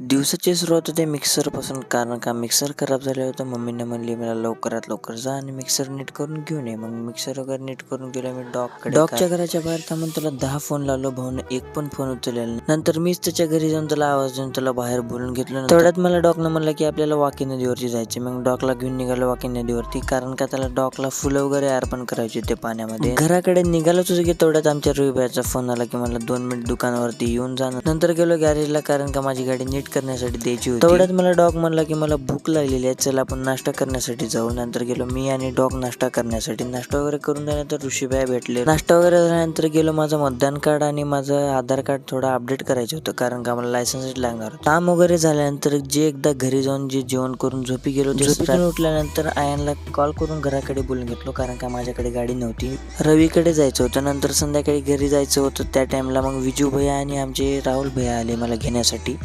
दिवसाची सुरुवात होते मिक्सरपासून कारण का मिक्सर खराब झालं होतं मम्मीने म्हणली मला लवकरात लवकर जा आणि मिक्सर नीट करून घेऊन ये. मग मिक्सर वगैरे नीट करून गेलो मी डॉगकडे डॉगच्या घराच्या बाहेर थांबून त्याला दहा फोन लावलो भाऊने एक पण फोन उचललेला. नंतर मीच त्याच्या घरी जाऊन त्याला आवाज देऊन त्याला बाहेर बोलून घेतलं. तेवढ्यात मला डॉगनं म्हणलं की आपल्याला वाकी नदीवरती जायचे मग डॉगला घेऊन निघालो वाकी नदीवरती कारण का त्याला डॉगला फुलं वगैरे अर्पण करायचे ते पाण्यामध्ये. घराकडे निघालोच होतो की तेवढ्यात आमच्या रविबाईचा फोन आला की मला दोन मिनिट दुकानावरती येऊन जाणं नंतर गेलो गॅरेजला कारण का माझी गाडी नीट करण्यासाठी द्यायची होती. तेवढ्यात मला डॉग म्हणला की मला भूक लागलेली आहे चला आपण नाश्ता करण्यासाठी जाऊ. नंतर गेलो. मी आणि डॉग नाश्ता करण्यासाठी. नाश्ता वगैरे करून झाल्यानंतर ऋषीबाई भेटले. नाश्ता वगैरे झाल्यानंतर गेलो. माझं मतदान कार्ड आणि माझं आधार कार्ड थोडं अपडेट करायचं होतं कारण का मला लायसन्स लागणार काम वगैरे झाल्यानंतर जे एकदा घरी जाऊन जे जेवण करून झोपी गेलो झोपीतून उठल्यानंतर आयनला कॉल करून घराकडे बोलून घेतलो कारण का माझ्याकडे गाडी नव्हती. रवीकडे जायचं होतं. नंतर संध्याकाळी घरी जायचं होतं. त्या टाइमला मग विजू भैया आणि आमचे राहुल भैया आले मला घेण्यासाठी.